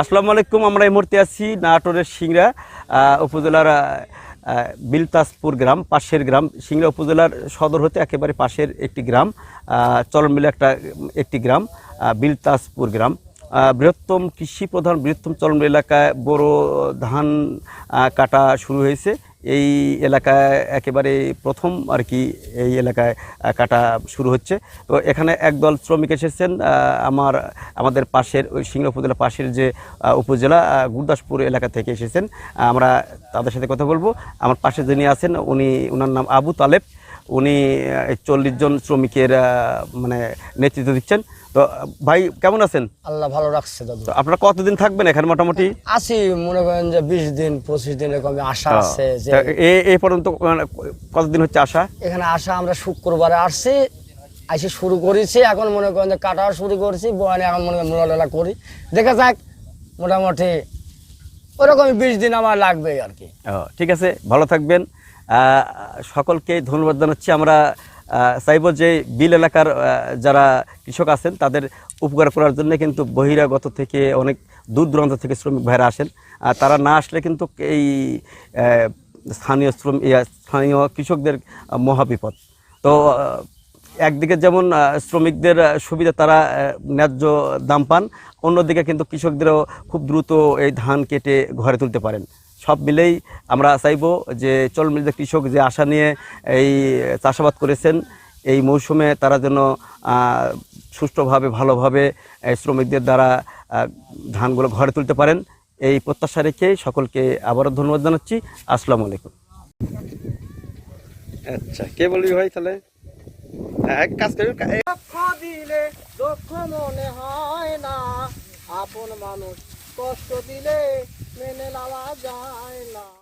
আসসালামু আলাইকুম আমরা এই মুহূর্তে আছি নাটোরের সিংড়া উপজেলার বিলতাসপুর গ্রাম, পাশের গ্রাম। সিংড়া উপজেলার সদর হতে একেবারে পাশের একটি গ্রাম চলনবিলে একটা, একটি গ্রাম বিলতাসপুর গ্রাম। বৃহত্তম কৃষি প্রধান বৃহত্তম চলনবিল এলাকায় বড় ধান কাটা শুরু হয়েছে। এই এলাকায় একেবারে প্রথম আর কি এই এলাকায় কাটা শুরু হচ্ছে। তো এখানে একদল শ্রমিক এসেছেন আমার, আমাদের পাশের, ওই সিংহ উপজেলা পাশের যে উপজেলা গুরদাসপুর এলাকা থেকে এসেছেন। আমরা তাদের সাথে কথা বলব। আমার পাশে যিনি আছেন, উনি ওনার নাম আবু তালেব। উনি চল্লিশ জন শ্রমিকের মানে নেতৃত্ব দিচ্ছেন। তো ভাই কেমন আছেন? আল্লাহ ভালো রাখছে দাদু। আপনারা কতদিন থাকবেন এখানে মোটামুটি? আছি মনে করেন যে বিশ দিন পঁচিশ দিন এরকম আশা আছে যে এই পর্যন্ত মানে কতদিন হচ্ছে আসা এখানে আসা আমরা শুক্রবারে আসছি এসে শুরু করেছি এখন মনে করেন যে কাটা শুরু করেছি বয়ানে এখন মনে করেন করি। দেখা যাক মোটামুটি ওরকমই বিশ দিন আমার লাগবে আর কি। ঠিক আছে ভালো থাকবেন। সকলকে ধন্যবাদ জানাচ্ছি। আমরা চাইব যে বিল এলাকার যারা কৃষক আছেন, তাদের উপকার করার জন্য কিন্তু বহিরাগত থেকে অনেক দূর দূরান্ত থেকে শ্রমিক ভাইরা আসেন। আর তারা না আসলে কিন্তু এই স্থানীয় শ্রম স্থানীয় কৃষকদের মহাবিপদ। তো একদিকে যেমন শ্রমিকদের সুবিধা তারা ন্যায্য দাম পান, অন্যদিকে কিন্তু কৃষকদেরও খুব দ্রুত এই ধান কেটে ঘরে তুলতে পারেন। সব মিলেই আমরা চাইব যে চলমিল যে কৃষক যে আশা নিয়ে এই চাষাবাদ করেছেন এই মৌসুমে তারা যেন সুষ্ঠুভাবে ভালোভাবে শ্রমিকদের দ্বারা ধানগুলো ঘরে তুলতে পারেন। এই প্রত্যাশা রেখে সকলকে আবারও ধন্যবাদ জানাচ্ছি। আসসালামু আলাইকুম। আচ্ছা কে বলবি ভাই তাহলে? হ্যাঁ কাজ করি। দিলে দুঃখ মনে হয় না। আপন মানুষ কষ্ট দিলে নেওয়া যায় না।